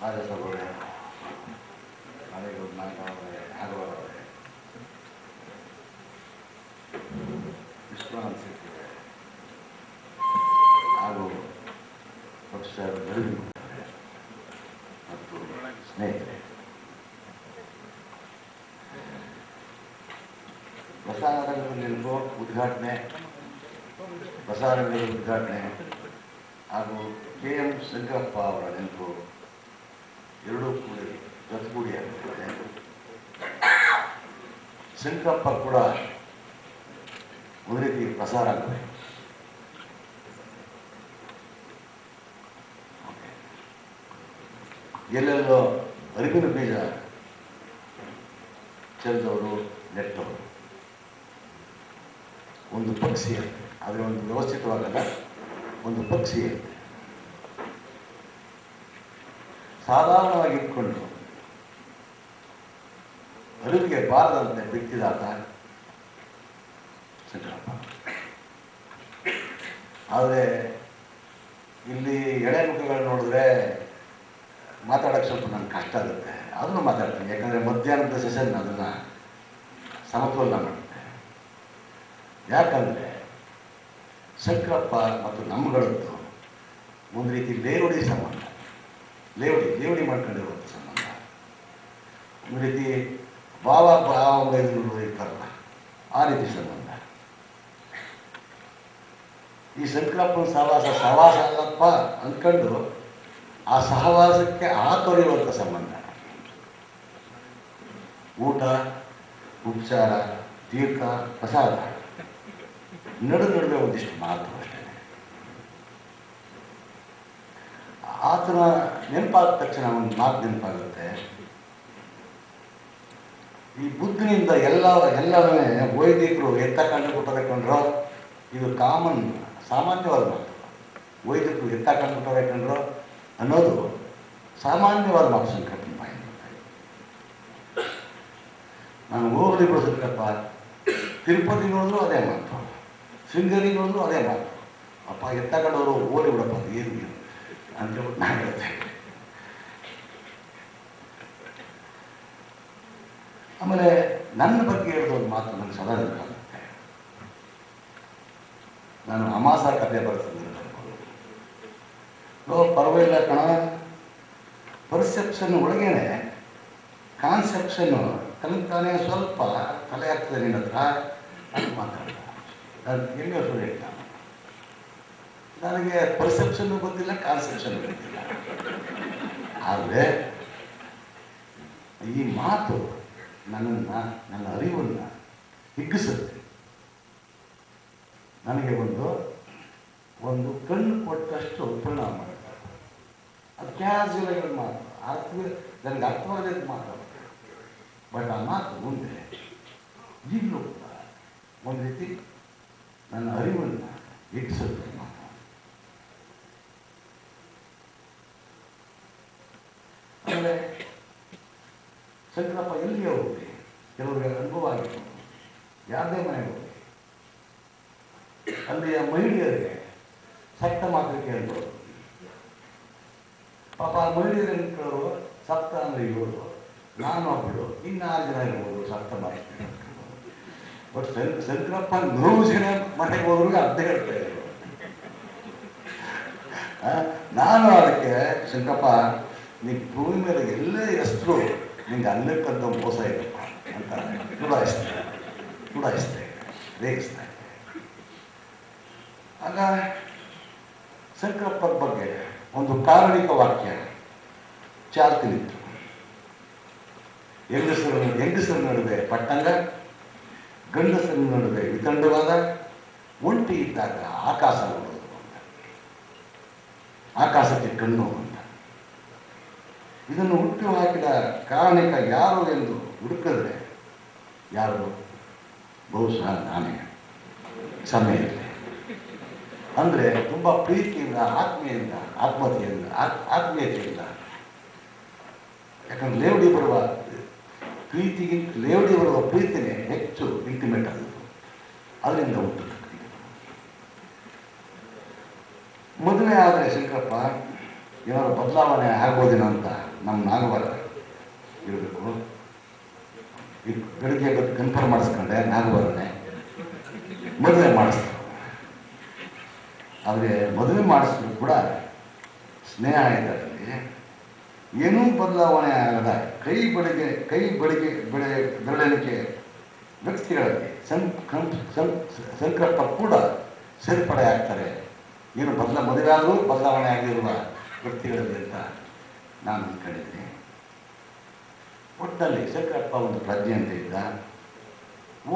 ರಾಜಸಭೆ ಮನೆಗಳು ನಾಗವರೆ ಆಗವರವರೆ ವಿಶ್ವನಾಥ್ ಸಿಕ್ಕಿದೆ ಹಾಗೂ ಪ್ರೊಫೆಸರ್ ರವಿ ಮತ್ತು ಸ್ನೇಹಿತರೆ ಪ್ರಸಾರಗಳ ನೆನಪು ಉದ್ಘಾಟನೆ ಪ್ರಸಾರಗಳ ಉದ್ಘಾಟನೆ ಹಾಗೂ ಕೆ ಎಂ ಶಂಕರಪ್ಪ ಅವರ ನೆನಪು ಎರಡೂ ಕೂಡ ಜೊತೆಗೂಡಿ ಆಗ್ತದೆ ಸಿಂಕಪ್ಪ ಕೂಡ ಒಂದು ರೀತಿ ಪ್ರಸಾರ ಆಗ್ತದೆ ಎಲ್ಲೆಲ್ಲೋ ಅರಿವಿನ ಬೀಜ ಚೆಲ್ಲದವರು ನೆಟ್ಟವರು. ಒಂದು ಪಕ್ಷಿ, ಆದರೆ ಒಂದು ವ್ಯವಸ್ಥಿತವಾಗಲ್ಲ, ಒಂದು ಪಕ್ಷಿ ಇರುತ್ತೆ ಸಾಧಾರಣವಾಗಿ ಇಟ್ಕೊಂಡು ಅರಿವಿಗೆ ಬಾರದಂತೆ ಬಿಟ್ಟಿದಾಗ ಶಂಕರಪ್ಪ ಆದರೆ ಇಲ್ಲಿ ಎಳೆ ಮುಖಗಳು ನೋಡಿದ್ರೆ ಮಾತಾಡೋಕೆ ಸ್ವಲ್ಪ ನನಗೆ ಕಷ್ಟ ಆಗುತ್ತೆ. ಅದನ್ನು ಮಾತಾಡ್ತೀನಿ. ಯಾಕಂದರೆ ಮಧ್ಯಾಹ್ನದ ಸೆಷನ್ ಅದನ್ನು ಸಮತೋಲನ ಮಾಡುತ್ತೆ. ಯಾಕಂದರೆ ಶಂಕರಪ್ಪ ಮತ್ತು ನಮ್ಮಗಳದ್ದು ಒಂದು ರೀತಿ ಬೇರುಡಿ ಸಂಬಂಧ. ಲೇವಡಿ ಲೇವಡಿ ಮಾಡ್ಕೊಂಡಿರುವಂಥ ಸಂಬಂಧ. ಒಂದು ರೀತಿ ಭಾವ ಭಾವ ಇರ್ತಾರಲ್ಲ ಆ ರೀತಿ ಸಂಬಂಧ. ಈ ಶಂಕರಪ್ಪನ ಸಹವಾಸ ಸಹವಾಸ ಅಲ್ಲಪ್ಪ ಅಂದ್ಕೊಂಡು ಆ ಸಹವಾಸಕ್ಕೆ ಹಾತೊರೆಯುವಂಥ ಸಂಬಂಧ. ಊಟ, ಉಪಚಾರ, ತೀರ್ಥ, ಪ್ರಸಾದ. ನಡು ನಡುವೆ ಒಂದಿಷ್ಟು ಮಾತು ಆತನ ನೆನಪಾದ ತಕ್ಷಣ ಒಂದು ಮಾತು ನೆನಪಾಗುತ್ತೆ. ಈ ಬುದ್ಧಿನಿಂದ ಎಲ್ಲ ಎಲ್ಲವೇ ವೈದಿಕರು ಎತ್ತ ಕಂಡು ಇದು ಕಾಮನ್, ಸಾಮಾನ್ಯವಾದ ಮಾತು. ವೈದಿಕರು ಎತ್ತ ಕಂಡು ಕೊಟ್ಟರೆ ಅನ್ನೋದು ಸಾಮಾನ್ಯವಾದ ಮಾತು ಬಾಯಿಂದ ನಾನು ಹೋಗಲಿ ಬಿಡು ಶಂಕರಪ್ಪ ತಿರುಪತಿ ಅದೇ ಮಾತು. ಶೃಂಗೇರಿ ನೋಡಿದ್ರು ಅದೇ ಮಾತು. ಅಪ್ಪ ಎತ್ತ ಕಂಡವರು ಓಡಿ ಬಿಡಪ್ಪ, ಏನು ನಾನು ಹೇಳ್ತೆ ಆಮೇಲೆ ನನ್ನ ಬಗ್ಗೆ ಹೇಳಿದ ಒಂದು ಮಾತು ನನಗೆ ಸದಾ ನೆನಪಾಗುತ್ತೆ ನಾನು ಅಮಾಸ ಕಥೆ ನೋ ಪರವಾಗಿಲ್ಲ ಕಣ. ಪರ್ಸೆಪ್ಷನ್ ಒಳಗೇನೆ ಕಾನ್ಸೆಪ್ಷನ್ನು ತನಕಾನೇ ಸ್ವಲ್ಪ ತಲೆ ಆಗ್ತದೆ ನಿನ್ನ ಹತ್ರ. ನಾನು ಎಲ್ಲಿಯೋ ಸುಳ್ಳು ಹೇಳ್ದ ನನಗೆ ಪರ್ಸೆಪ್ಷನ್ ಗೊತ್ತಿಲ್ಲ ಕಾನ್ಸೆಪ್ಷನ್ ಗೊತ್ತಿಲ್ಲ. ಆದರೆ, ಈ ಮಾತು ನನ್ನನ್ನು, ನನ್ನ ಅರಿವನ್ನು ಹಿಗ್ಗಿಸುತ್ತೆ. ನನಗೆ ಒಂದು ಒಂದು ಕಣ್ಣು ಕೊಟ್ಟಷ್ಟು ಪರಿಣಾಮ ಮಾಡುತ್ತೆ ಅದು ಕ್ಯಾಶುವಲ್ ಆಗಿರೋ ಮಾತು. ಅರ್ಥ ನನಗೆ ಅರ್ಥವಾಗದ ಮಾತು ಬಟ್ ಆ ಮಾತು ಮುಂದೆ ಈಗಲೂ ಒಂದು ರೀತಿ ನನ್ನ ಅರಿವನ್ನು ಹಿಗ್ಗಿಸುತ್ತೆ ಮಾತು ಆಮೇಲೆ ಶಂಕರಪ್ಪ ಎಲ್ಲಿಗೆ ಹೋಗುತ್ತೆ ಕೆಲವರಿಗೆ ಅನುಭವ ಆಗಿತ್ತು ಯಾರದೇ ಮನೆಗೆ ಹೋಗುತ್ತೆ ಅಲ್ಲಿಯ ಮಹಿಳೆಯರಿಗೆ ಸಪ್ತ ಮಾತ್ರ ಕೇಳ್ಬೋದು ಪಾಪ ಆ ಮಹಿಳೆಯರನ್ನು ಕೇಳೋರು ಸಪ್ತ ಅಂದರೆ ಇವರು ನಾನು ಒಬ್ಬಳು ಇನ್ನಾರು ಜನ ಇರ್ಬೋದು ಸಪ್ತ ಮಾತ್ರ ಬಟ್ ಶಂಕ ಶಂಕರಪ್ಪ ನೂರು ಜನ ಮನೆಗೆ ಹೋದ್ರಿಗೆ ಅರ್ಧ ಹೇಳ್ತಾ ಇದ್ರು ನಾನು ಅದಕ್ಕೆ ಶಂಕರಪ್ಪ ನೀ ಭೂಮಿ ಮೇಲೆ ಎಲ್ಲೇ ಎಷ್ಟರು ನಿಂಗೆ ಅಲ್ಲಕ್ಕಂತ ಮೋಸ ಇರಪ್ಪ ಅಂತ ಚುಡಾಯಿಸ್ತಾ ತುಂಬಾ ರೇಗಿಸ್ತಾ ಆಗ ಸಂಕಲ್ಪದ ಬಗ್ಗೆ ಒಂದು ಕಾರಣಿಕ ವಾಕ್ಯ ಚಾಲ್ತಿ ನಿಂತು. ಹೆಂಗಸರ ಹೆಂಗಸರ ನಡುವೆ ಪಟ್ಟಂಗ, ಗಂಡಸರ ನಡುವೆ ವಿತಂಡವಾದ, ಒಂಟಿ ಇದ್ದಾಗ ಆಕಾಶ ನೋಡೋದು ಆಕಾಶಕ್ಕೆ ಕಣ್ಣು ಇದನ್ನು ಹುಟ್ಟು ಹಾಕಿದ ಕಾರಣಿಕ ಯಾರು ಎಂದು ಹುಡುಕಿದ್ರೆ ಯಾರು ಬಹುಶಃ ನಾನೇ. ಸಮಯ ಅಂದರೆ ತುಂಬ ಪ್ರೀತಿಯಿಂದ ಆತ್ಮೀಯದಿಂದ ಆತ್ಮತೆಯಿಂದ, ಆತ್- ಆತ್ಮೀಯತೆಯಿಂದ. ಯಾಕಂದ್ರೆ ಲೇವಡಿ ಬರುವ ಪ್ರೀತಿಗಿಂತ ಲೇವಡಿ ಬರುವ ಪ್ರೀತಿನೇ ಹೆಚ್ಚು ಇಂಟಿಮೇಟ್ ಆದದ್ದು. ಅದರಿಂದ ಹುಟ್ಟು ಮದುವೆ ಆದರೆ ಶಂಕರಪ್ಪ ಏನಾದ್ರು ಬದಲಾವಣೆ ಆಗ್ಬೋದೇನೋ ಅಂತ ನಮ್ಮ ನಾಗವಾರ ಇರಬೇಕು. ಇದು ಬೆಳಿಗ್ಗೆ ಇವತ್ತು ಕನ್ಫರ್ಮ್ ಮಾಡಿಸ್ಕೊಂಡೆ ನಾಗವಾರನೇ ಮದುವೆ ಮಾಡಿಸ್ತಾರೆ ಆದರೆ ಮದುವೆ ಮಾಡಿಸಿದ್ರು ಕೂಡ ಸ್ನೇಹ ಇದ್ದಲ್ಲಿ ಏನೂ ಬದಲಾವಣೆ ಆಗದ ಕೈ ಬಳಿಗೆ ಕೈ ಬಳಿಗೆ ಬೆಳೆ ಬೆರಳಿಕೆ ವ್ಯಕ್ತಿಗಳಲ್ಲಿ ಸಂಕಲ್ಪ ಕೂಡ ಸೇರ್ಪಡೆ ಆಗ್ತಾರೆ ಏನು ಬದಲ ಮದುವೆ ಆದರೂ ಬದಲಾವಣೆ ಆಗಿರುವ ವ್ಯಕ್ತಿಗಳಲ್ಲಿ ಅಂತ. ನಾನು ಅಂದ್ಕೊಂಡಿದ್ದೀನಿ ಒಟ್ಟಲ್ಲಿ ಶಂಕರಪ್ಪ ಒಂದು ಪ್ರಜ್ಞೆ ಅಂತ ಇದ್ದ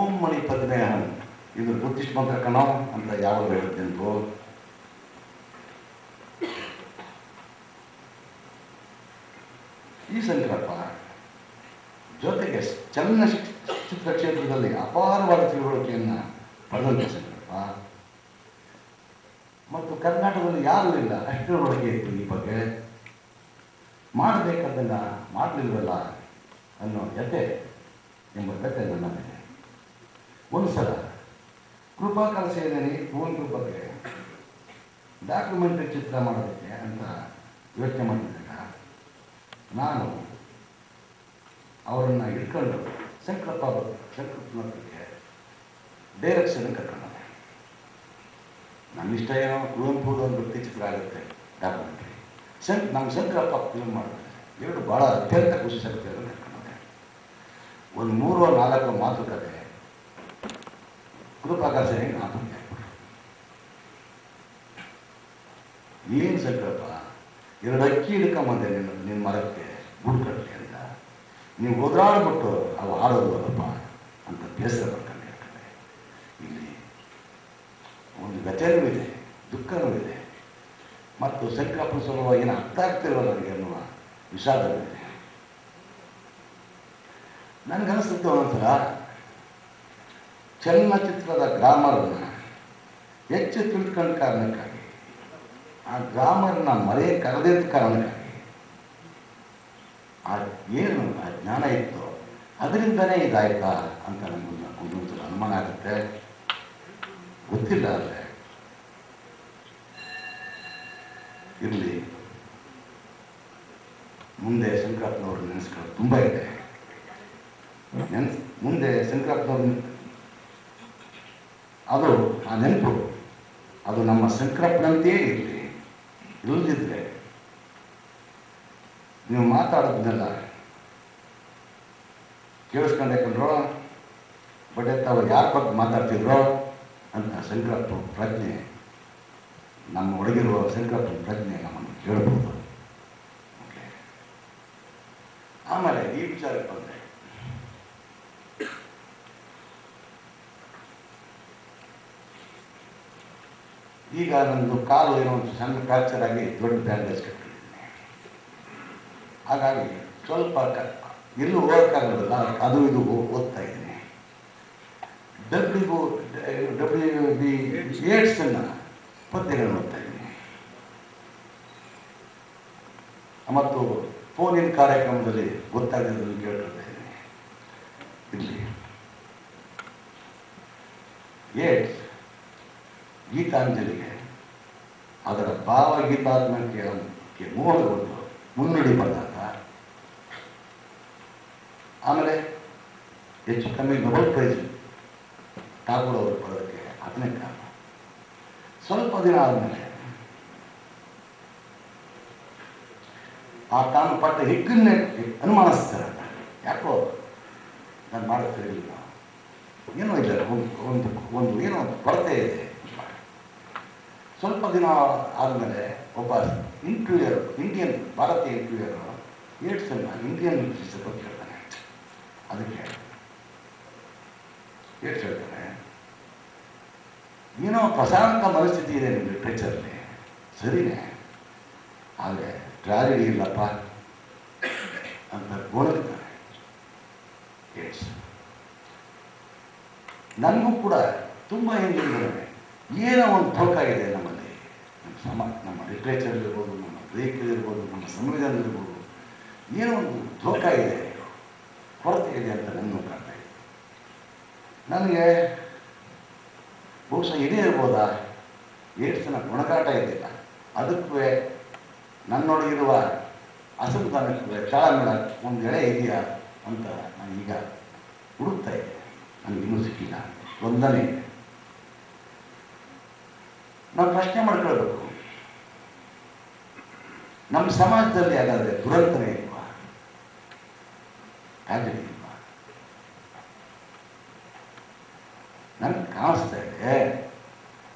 ಓಂ ಮಣಿ ಪದ್ಮೆ ಇದು ಬುದ್ಧಿಸ್ಟ್ ಮಂತ್ರ ಕಣೋ ಅಂತ ಯಾವಾಗ ಹೇಳುತ್ತೇನ್ರು ಈ ಶಂಕರಪ್ಪ ಜೊತೆಗೆ ಚಲನಚಿತ್ರ ಕ್ಷೇತ್ರದಲ್ಲಿ ಅಪಾರವಾದ ತಿಳುವಳಿಕೆಯನ್ನು ಪಡೆದಂತ ಶಂಕರಪ್ಪ ಮತ್ತು ಕರ್ನಾಟಕದಲ್ಲಿ ಯಾರು ಇಲ್ಲ ಅಷ್ಟು ಒಳಗೆ ಇತ್ತು ಈ ಬಗ್ಗೆ. ಮಾಡಬೇಕಾದ್ದನ್ನು ಮಾಡಲಿಲ್ವಲ್ಲ ಅನ್ನೋ ಜತೆ ಎಂಬ ಕತೆ ನನ್ನ ಮೇಲೆ ಒಂದು ಸಲ ಕೃಪಾ ಸೇನೆ ಕುವೆಂಪು ಬಗ್ಗೆ ಡಾಕ್ಯುಮೆಂಟ್ರಿ ಚಿತ್ರ ಮಾಡೋದಕ್ಕೆ ಅಂತ ಯೋಚನೆ ಮಾಡಿದಾಗ ನಾನು ಅವರನ್ನು ಇಟ್ಕೊಂಡು ಸಂಕಲ್ಪ ಸಂಕಲ್ಪಕ್ಕೆ ಡೈರೆಕ್ಷನ್ ಕರ್ಕೊಂಡೆ ನನ್ನಿಷ್ಟ ಏನೋ ಕುವೆಂಪು ಒಂದು ವೃತ್ತಿ ಚಿತ್ರ ಆಗುತ್ತೆ ಡಾಕ್ಯುಮೆಂಟ್ರಿ ಶಂಕ್ ನಮ್ಮ ಶಂಕರಪ್ಪ ಫಿಲ್ಮ್ ಮಾಡಿದ್ರೆ ಎರಡು ಭಾಳ ಅತ್ಯಂತ ಖುಷಿ ಶಕ್ತಿಯನ್ನು ಒಂದು ಮೂರು ನಾಲ್ಕು ಮಾತುಕತೆ. ಕೃಪಾಕಾಶ ಸೇನೆಗೆ ಮಾತುಕತೆ ಏನು ಶಂಕರಪ್ಪ ಎರಡು ಅಕ್ಕಿ ಹಿಡ್ಕೊಂಬಂದೆ ನಿನ್ನ ನಿನ್ನ ಮರಕ್ಕೆ ಗುಡ್ ಕಟ್ಟಲಿ ಅಂತ. ನೀವು ಒದರಾಡ್ಬಿಟ್ಟು ಅವು ಆಡೋದು ಅಲ್ಲಪ್ಪ ಅಂತ ಬೇಸರ ಪಡ್ಕೊಂಡು ಹೇಳ್ತಾರೆ ಇಲ್ಲಿ ಒಂದು ವ್ಯಥೆನೂ ಇದೆ, ದುಃಖನೂ ಇದೆ. ಮತ್ತು ಸಲುವಾಗಿ ಏನು ಅರ್ಥ ಆಗ್ತಿರೋ ನನಗೆ ಅನ್ನುವ ವಿಷಾದವಿದೆ. ನನಗನ್ನಿಸುತ್ತೆ ಒಂದೊಂದ್ಸಲ, ಚಲನಚಿತ್ರದ ಗ್ರಾಮರನ್ನು ಹೆಚ್ಚು ತಿಳ್ಕೊಂಡ ಕಾರಣಕ್ಕಾಗಿ, ಆ ಗ್ರಾಮರ್ನ ಮರೆಯ ಕರೆದಿದ್ದ ಕಾರಣಕ್ಕಾಗಿ, ಆ ಏನು ಆ ಜ್ಞಾನ ಇತ್ತು ಅದರಿಂದನೇ ಇದಾಯ್ತಾ ಅಂತ ನನಗೊಂದು ಅನುಮಾನ ಆಗುತ್ತೆ. ಗೊತ್ತಿಲ್ಲ ಆದರೆ. ಇರಲಿ. ಮುಂದೆ ಶಂಕರಪ್ಪನವ್ರು ನೆನೆಸ್ಕೊಳ್ಳೋದು ತುಂಬ ಇದೆ. ಮುಂದೆ ಶಂಕರಪ್ಪನವ್ರು ಅದು ಆ ನೆನಪು. ಅದು ನಮ್ಮ ಶಂಕರಪ್ಪನಂತೆಯೇ ಇರಲಿ. ಇಲ್ಲದಿದ್ರೆ ನೀವು ಮಾತಾಡೋದನ್ನೆಲ್ಲ ಕೇಳಿಸ್ಕೊಂಡೆ ಕಂಡ್ರೋ? ಬಟ್ ಅವ್ರು ಯಾರ ಬಗ್ಗೆ ಮಾತಾಡ್ತಿದ್ರೋ? ಅಂತ ಶಂಕರಪ್ಪ ಪ್ರಜ್ಞೆ. ನಮ್ಮ ಒಳಗಿರುವ ಶಂಕರಪ್ಪನ ಪ್ರಜ್ಞೆ ನಮ್ಮನ್ನು ಕೇಳ್ಬೋದು ಆಮೇಲೆ ಈ ವಿಚಾರಕ್ಕೆ ಬಂದರೆ ಈಗ ನಂದು ಕಾಲು ಏನೋ ಒಂದು ಸಣ್ಣ ಫ್ರಾಕ್ಚರ್ ಆಗಿ ದೊಡ್ಡ ಬ್ಯಾಂಡೇಜ್ ಕಟ್ಟಿದ್ದೀನಿ ಹಾಗಾಗಿ ಸ್ವಲ್ಪ ಎಲ್ಲೂ ಹೋಗೋಕ್ಕಾಗಲ್ಲ ಅದು ಇದು ಓದ್ತಾ ಇದ್ದೀನಿ ಡಬ್ಲ್ಯೂ ಡಬ್ಲ್ಯೂ ಬಿ ಏಡ್ಸನ್ನು ಪದ್ಯಗಳನ್ನು ನೋಡ್ತಾ ಇದ್ದೀನಿ ಮತ್ತು ಫೋನಿನ ಕಾರ್ಯಕ್ರಮದಲ್ಲಿ ಗೊತ್ತಾಗಿದ್ದನ್ನು ಕೇಳ್ಕೊಳ್ತಾ ಇದ್ದೀನಿ ಇಲ್ಲಿ ಏಡ್ಸ್ ಗೀತಾಂಜಲಿಗೆ ಅದರ ಭಾವಗೀತಾತ್ಮಕ್ಕೆ ಮೋಹಗೊಂಡು ಮುನ್ನುಡಿ ಬಂದಾಗ, ಆಮೇಲೆ ಹೆಚ್ಚು ಕಮ್ಮಿ ನೊಬೆಲ್ ಪ್ರೈಸ್ ಠಾಕೂರ್ ಅವರು ಬರೋದಕ್ಕೆ ಅದನ್ನೇ ಕಾರಣ. ಸ್ವಲ್ಪ ದಿನ ಆದಮೇಲೆ ಆ ತಾನು ಪಟ್ಟ ಹಿಕ್ಕನ್ನೇ ಅನುಮಾನಿಸ್ತಾರೆ ಯಾಕೋ ನಾನು ಮಾಡುತ್ತಿರಲಿಲ್ಲ ಏನೋ ಇಲ್ಲ ಒಂದು ಒಂದು ಒಂದು ಏನೋ ಒಂದು ಕೊರತೆ ಇದೆ. ಸ್ವಲ್ಪ ದಿನ ಆದಮೇಲೆ ಒಬ್ಬ ಇಂಟರ್ವ್ಯೂಯರ್ ಇಂಡಿಯನ್ ಭಾರತೀಯ ಇಂಟರ್ವ್ಯೂಯರ್ ಏಡ್ಸನ್ನು ಇಂಡಿಯನ್ ಬಗ್ಗೆ ಹೇಳ್ತಾನೆ. ಅದಕ್ಕೆ ಏಡ್ಸ್ ಹೇಳ್ತಾನೆ ಏನೋ ಪ್ರಶಾಂತ ಮನಸ್ಥಿತಿ ಇದೆ ನಿಮ್ಮ ಲಿಟ್ರೇಚರಲ್ಲಿ ಸರಿನೇ. ಆದರೆ ಟ್ರಾಜಿಡಿ ಇಲ್ಲಪ್ಪ ಅಂತ ಗೋಣಗ್ತಾನೆ ಏಟ್ಸ್ ನನಗೂ ಕೂಡ ತುಂಬ ಹಿಂದಿದ್ದಾರೆ ಏನೋ ಒಂದು ಇದೆ ನಮ್ಮಲ್ಲಿ. ನಮ್ಮ ಸಮ, ನಮ್ಮ ಲಿಟ್ರೇಚರ್ ಇರ್ಬೋದು, ನಮ್ಮ ಗ್ರೀಕ್ ಇರ್ಬೋದು, ನಮ್ಮ ಸಂವಿಧಾನ ಇರ್ಬೋದು. ಏನೋ ಒಂದು ಧೋಕ ಇದೆ. ಕೊರತೆ ಇದೆ ಅಂತ ನನ್ನ ಕಾಣ್ತಾ ಇದೆ. ನನಗೆ ಬಹುಶಃ ಇದೇ ಇರ್ಬೋದಾ? ಏಡ್ಸ್ನ ಗುಣಗಾಟ ಇದ್ದಿಲ್ಲ. ಅದಕ್ಕೆ ನನ್ನೊಳಗಿರುವ ಅಸಮಾಧಾನಕ್ಕೆ ಕೆಳಮೇಳ ಒಂದು ಎಳೆ ಇದೆಯಾ ಅಂತ ನಾನು ಈಗ ಹುಡುಕ್ತಾ ಇದ್ದೆ ನನಗೆ ಇನ್ನೂ ಸಿಕ್ಕಿಲ್ಲ. ಒಂದನೇ. ಇದೆ ನಾವು ಪ್ರಶ್ನೆ ಮಾಡ್ಕೊಳ್ಬೇಕು. ನಮ್ಮ ಸಮಾಜದಲ್ಲಿ ಹಾಗಾದರೆ ದುರಂತನೇ ಇಲ್ವಾ? ಟ್ರಾಜಿಡಿ ಇಲ್ವಾ ನನಗೆ ಕಾಣಿಸ್ತಾ ಇದೆ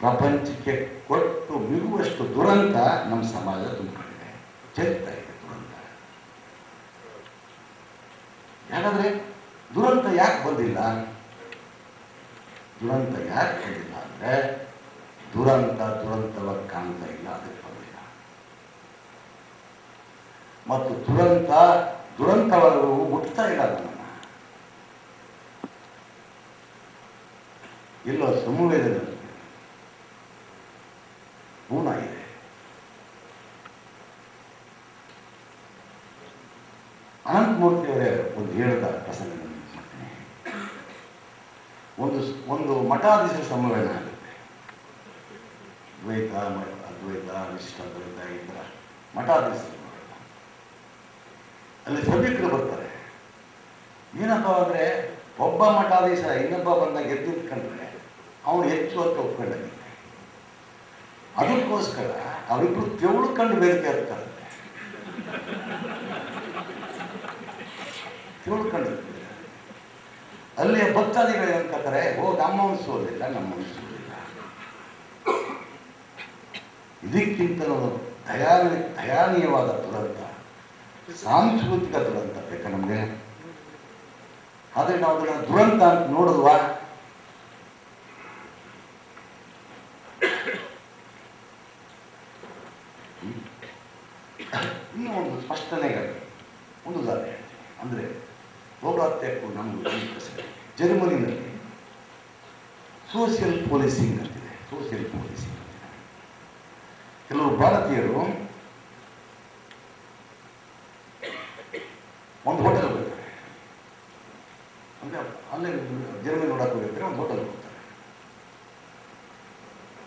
ಪ್ರಪಂಚಕ್ಕೆ ಕೊಟ್ಟು ಮಿಗುವಷ್ಟು ದುರಂತ ನಮ್ಮ ಸಮಾಜ ತುಂಬಿಕೊಂಡಿದೆ. ಚೆಲ್ತಾ ಇದೆ ದುರಂತ. ಯಾಕಂದ್ರೆ ದುರಂತ ಯಾಕೆ ಬಂದಿಲ್ಲ? ದುರಂತ ಯಾಕೆ ಬಂದಿಲ್ಲ ಅಂದ್ರೆ ದುರಂತ ದುರಂತವಾಗಿ ಕಾಣ್ತಾ ಇಲ್ಲ, ಅದಕ್ಕೆ ಬಂದಿಲ್ಲ. ಮತ್ತು ದುರಂತ ದುರಂತವಾಗಿ ಹುಟ್ಟುತ್ತಾ ಇಲ್ಲ ಸಂವೇದನೆ ಪೂರ್ಣ ಇದೆ. ಅನಂತಮೂರ್ತಿಯವರೇ ಒಂದು ಹೇಳ್ದ ಪ್ರಸಂಗ ಒಂದು ಒಂದು ಮಠಾಧೀಶ ಸಮ್ಮೇಳನ ಆಗುತ್ತೆ. ದ್ವೈತ ಅದ್ವೈತ ವಿಶಿಷ್ಟ ದ್ವೈತ ಈ ಮಠಾಧೀಶ ಅಲ್ಲಿ ಸಭಿಕರು ಬರ್ತಾರೆ. ಏನಪ್ಪ ಅಂದರೆ ಒಬ್ಬ ಮಠಾಧೀಶ ಇನ್ನೊಬ್ಬ ಬಂದಾಗ ಎದ್ದು ನಿಂತ್ಕೊಂಡ್ರೆ ಅವನು ಹೆಚ್ಚು ಅಂತ ಒಪ್ಕೊಂಡಾಗಿದ್ದೆ ಅದಕ್ಕೋಸ್ಕರ ಅವರಿಬ್ರು ತೆವಳುಕೊಂಡು ಬೇರೆ ಇರ್ತಾರೆ. ತಿಳ್ಕೊಂಡು ಅಲ್ಲಿಯ ಭಕ್ತಾದಿಗಳು ಏನ್ಕತ್ತಾರೆ ಓ, ನಮ್ಮ ಅನಿಸೋದಿಲ್ಲ ನಮ್ಮ ಅನಿಸೋದಿಲ್ಲ ಇದಕ್ಕಿಂತಲೂ ದಯಾನಿ ದಯಾನೀಯವಾದ ದುರಂತ, ಸಾಂಸ್ಕೃತಿಕ ದುರಂತ ಬೇಕಾ ನಮಗೆ? ಆದರೆ ನಾವು ಅದನ್ನ ದುರಂತ ಅಂತ ನೋಡಿದ್ವಾ ಇನ್ನೂ ಒಂದು ಸ್ಪಷ್ಟನೆಗಾಗಿ ಒಂದು ಉದಾಹರಣೆ ಹೇಳ್ತೀನಿ ಅಂದರೆ ಪೌರಾತ್ಯಕ್ಕೂ ನಮ್ಮದು ಈ ಪ್ರಸಂಗ. ಜರ್ಮನಿನಲ್ಲಿ ಸೋಷಿಯಲ್ ಪೊಲೀಸಿಂಗ್ ಅಂತಿದೆ ಸೋಷಿಯಲ್ ಪೊಲೀಸಿಂಗ್ ಕೆಲವು ಭಾರತೀಯರು ಒಂದು ಹೋಟೆಲ್ ಹೋಗ್ತಾರೆ. ಅಂದರೆ ಅಲ್ಲೇ ಜರ್ಮನಿ ನೋಡಕ್ಕೆ ಹೋಗಿರ್ತಾರೆ, ಒಂದು ಹೋಟೆಲ್ ಹೋಗ್ತಾರೆ.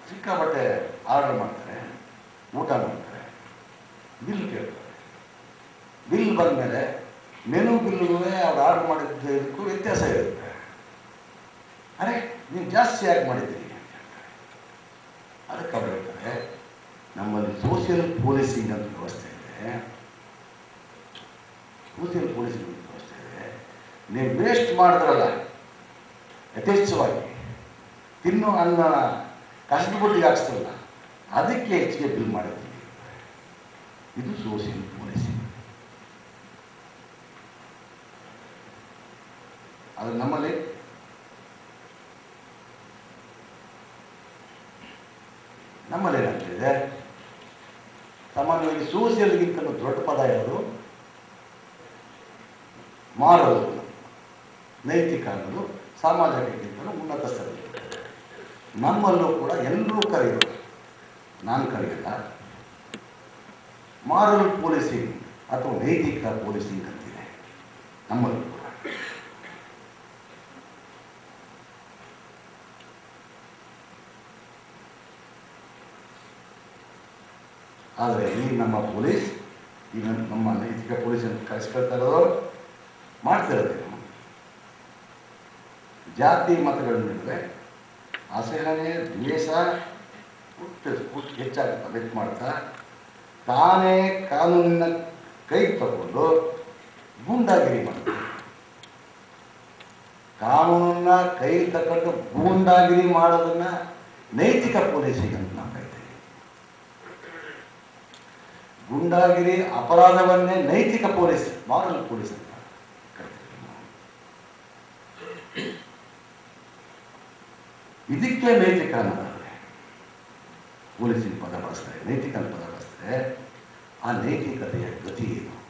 ಸಿಕ್ಕಾಪಟ್ಟೆ ಆರ್ಡರ್ ಮಾಡ್ತಾರೆ, ಊಟ ಮಾಡ್ತಾರೆ, ಬಿಲ್ ಕೇಳ್ತಾರೆ. ಬಿಲ್ ಬಂದ ಮೇಲೆ ಮೆನು ಬಿಲ್ಗೂ ಅವ್ರು ಆರ್ಡರ್ ಮಾಡಿದ್ದಕ್ಕೂ ವ್ಯತ್ಯಾಸ ಇರುತ್ತೆ. ಅರೆ, ನೀವು ಜಾಸ್ತಿ ಯಾಕೆ ಮಾಡಿದ್ದೀರಿ? ಅದಕ್ಕೆ ಅವ್ರು ನಮ್ಮಲ್ಲಿ ಸೋಷಿಯಲ್ ಪೊಲೀಸಿಂಗ್ ಅಂತ ವ್ಯವಸ್ಥೆ ಇದೆ. ಸೋಷಿಯಲ್ ಪೊಲೀಸಿಂಗ್ ಅಂತ ವ್ಯವಸ್ಥೆ ಇದೆ. ನೀವು ವೇಸ್ಟ್ ಮಾಡಿದ್ರಲ್ಲ, ಯಥೇಚ್ಛವಾಗಿ, ತಿನ್ನೋ ಅನ್ನ ಕಸದ ಬುಟ್ಟಿಗೆ ಅದಕ್ಕೆ ಹೆಚ್ಚಿಗೆ ಬಿಲ್ ಮಾಡಿದ್ದೀವಿ ಇದು ಸೋಷಿಯಲ್ ಪೊಲೀಸಿಂಗ್ ಅದು ನಮ್ಮಲ್ಲಿ ನಮ್ಮಲ್ಲಿ ಏನಾಗ್ತಿದೆ ಸಾಮಾನ್ಯವಾಗಿ ಸೋಷಿಯಲ್ಗಿಂತಲೂ ದೊಡ್ಡ ಪದ ಯಾವುದು? ಮಾರಲ್ ನೈತಿಕ ಅನ್ನೋದು ಸಾಮಾಜಿಕಕ್ಕಿಂತ ಉನ್ನತ ಸ್ಥಳ ನಮ್ಮಲ್ಲೂ ಕೂಡ ಎಲ್ಲರೂ ಕರೆಯೋದು ನಾನು ಕರೆಯಲ್ಲ. ಮಾರಲ್ ಪೊಲೀಸಿಂಗ್ ಅಥವಾ ನೈತಿಕ ಪೊಲೀಸಿಂಗ್ ಅಂತಿದೆ ನಮ್ಮಲ್ಲೂ ಕೂಡ ಆದರೆ ಈ ನಮ್ಮ ಪೊಲೀಸ್ ಈ ನಮ್ಮ- ನೈತಿಕ ಪೊಲೀಸ್ ಅಂತ ಕರೆಸ್ಕೊಳ್ತಾ ಇರೋದು ಮಾಡ್ತಿರೋದು? ಜಾತಿ ಮತಗಳ ನಡುವೆ ಅಸಹನೆ, ದ್ವೇಷ ಹುಟ್ಟು ಹೆಚ್ಚಾಗುತ್ತೆ ಬೆಟ್ ಮಾಡ್ತಾ ತಾನೇ ಕಾನೂನಿನ ಕೈ ತಗೊಂಡು ಗೂಂಡಾಗಿರಿ ಮಾಡ್ತಾರೆ ಕಾನೂನನ್ನ ಕೈ ತಗೊಂಡು ಗೂಂಡಾಗಿರಿ ಮಾಡೋದನ್ನ ನೈತಿಕ ಪೊಲೀಸಿಗೆ ಅಂತ ನಾವು ಕರಿತೀವಿ ಗೂಂಡಾಗಿರಿ, ಅಪರಾಧವನ್ನೇ ನೈತಿಕ ಪೊಲೀಸ್ ಮಾರಲ್ ಪೊಲೀಸ್ ಅಂತ. ಇದಕ್ಕೆ ನೈತಿಕ ಅನ್ನೋದಾದ್ರೆ ಪೊಲೀಸಿನ ಪದ ಬಳಸ್ತಾರೆ, ನೈತಿಕ ಪದ ಬಳಸ್ತಾರೆ. ಆ ನೈತಿಕತೆಯ ಗತಿ ಏನು?